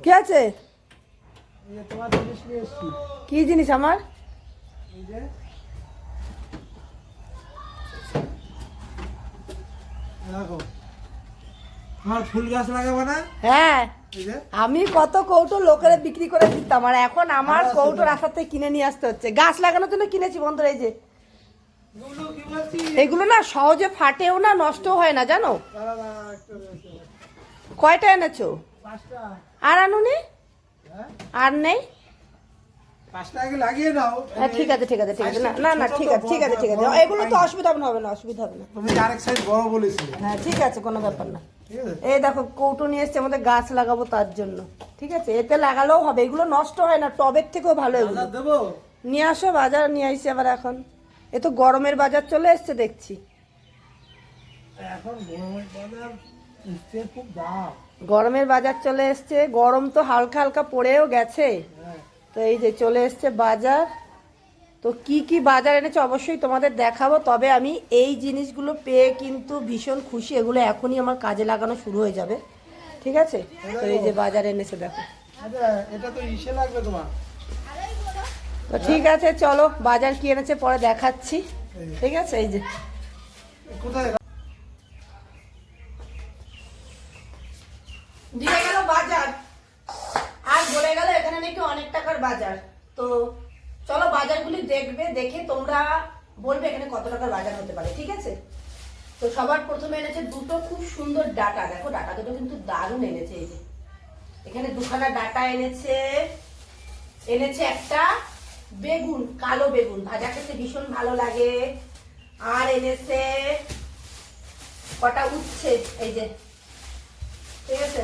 কি আছে? কি জিনিস আমার? ফুল গাছ লাগাবো না? হ্যাঁ। আমি কত কৌটো লোকেরা বিক্রি করে দিতাম আর এখন আমার আছে কৌটো তো। রাস্তা থেকে কিনে নিয়ে আসতে হচ্ছে। গাছ লাগানোর জন্য কিনেছি বন্ধুরা এই যে। এগুলো না সহজে ফাটেও না নষ্টও হয় না জানো। কয়টা এনেছো? আর আনুনি আর নেই? হ্যাঁ ঠিক আছে ঠিক আছে ঠিক আছে। না না ঠিক আছে ঠিক আছে ঠিক আছে। এগুলো তো অসুবিধা হবে না হবে না অসুবিধা হবে না। হ্যাঁ ঠিক আছে কোনো ব্যাপার না। এই দেখো কৌটো নিয়ে এসছে আমাদের গাছ লাগাবো তার জন্য। ঠিক আছে এতে লাগালেও হবে। এগুলো নষ্ট হয় না টবের থেকেও ভালো এগুলো। নিয়ে আসো বাজার নিয়ে আসছি আবার এখন। এ তো গরমের বাজার চলে এসছে দেখছি। এখন গরমের বাজার খুব দাম। গরমের বাজার চলে এসছে গরম তো হালকা হালকা পড়েও গেছে। হ্যাঁ। তো এই যে চলে এসছে বাজার। তো কি কি বাজার এনেছে অবশ্যই তোমাদের দেখাবো তবে আমি এই জিনিসগুলো পেয়ে কিন্তু ভীষণ খুশি। এগুলো এখনই আমার কাজে লাগানো শুরু হয়ে যাবে। ঠিক আছে? তো এই যে বাজার এনেছে দেখো। আচ্ছা এটা তো ইসে লাগবে তোমার। তো ঠিক আছে চলো বাজার কি এনেছে পরে দেখাচ্ছি। ঠিক আছে এই যে। দিয়ে গেল বাজার। আর বলে গেল এখানে নাকি অনেক টাকার বাজার। তো চলো বাজারগুলি দেখবে দেখে তোমরা বলবে এখানে কত টাকার বাজার হতে পারে ঠিক আছে? তো সবার প্রথমে এনেছে দুটো খুব সুন্দর ডাটা। দেখো ডাটা দুটো কিন্তু দারুণ এনেছে এই যে। এখানে দুখানা ডাটা এনেছে এনেছে একটা বেগুন, কালো বেগুন। ভাজা খেতে ভীষণ ভালো লাগে। আর এনেছে কটা উচ্ছে, এই যে। ঠিক আছে?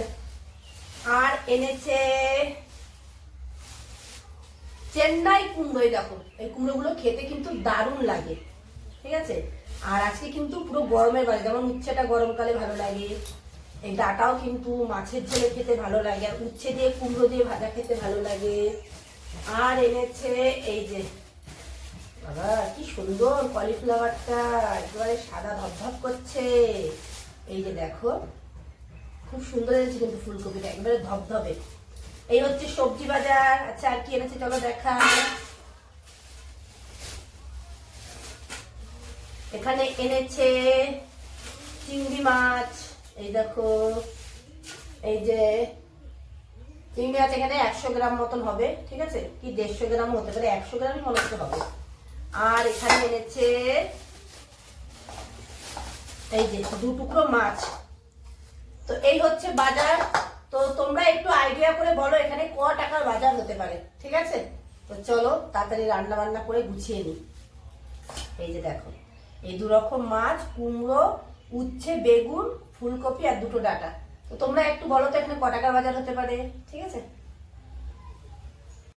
আর এনেছে চেন্নাই কুমড়ো, এই দেখো। এই কুমড়োগুলো খেতে কিন্তু দারুণ লাগে। ঠিক আছে? আর আজকে কিন্তু পুরো গরমের বাজে। যেমন উচ্ছেটা গরমকালে ভালো লাগে, এই ডাটাও কিন্তু মাছের ঝোলে খেতে ভালো লাগে, আর উচ্ছে দিয়ে কুমড়ো দিয়ে ভাজা খেতে ভালো লাগে। আর এনেছে এই যে, বাবা, কি সুন্দর কলিফ্লাওয়ারটা, একেবারে সাদা ধপধপ করছে। এই যে দেখো, খুব সুন্দর এনেছে কিন্তু ফুলকপিটা, একবারে ধবধবে এই হচ্ছে সবজি বাজার। আচ্ছা আর কি এনেছে চলো দেখা। এখানে এনেছে চিংড়ি মাছ, এই দেখো, এই যে চিংড়ি মাছ এখানে একশো গ্রাম মতন হবে, ঠিক আছে? কি দেড়শো গ্রাম হতে পারে, একশো গ্রামই মনে হচ্ছে হবে। আর এখানে এনেছে এই যে দু টুকরো মাছ। তো এই হচ্ছে বাজার। তো তোমরা একটু আইডিয়া করে বলো এখানে ক টাকার বাজার হতে পারে, ঠিক আছে? তো চলো, তাড়াতাড়ি রান্না বান্না করে গুছিয়ে নিই। এই যে দেখো, এই দু রকম মাছ, কুমড়ো, উচ্ছে, বেগুন, ফুলকপি আর দুটো ডাটা। তো তোমরা একটু বলো তো এখানে ক টাকার বাজার হতে পারে ঠিক আছে?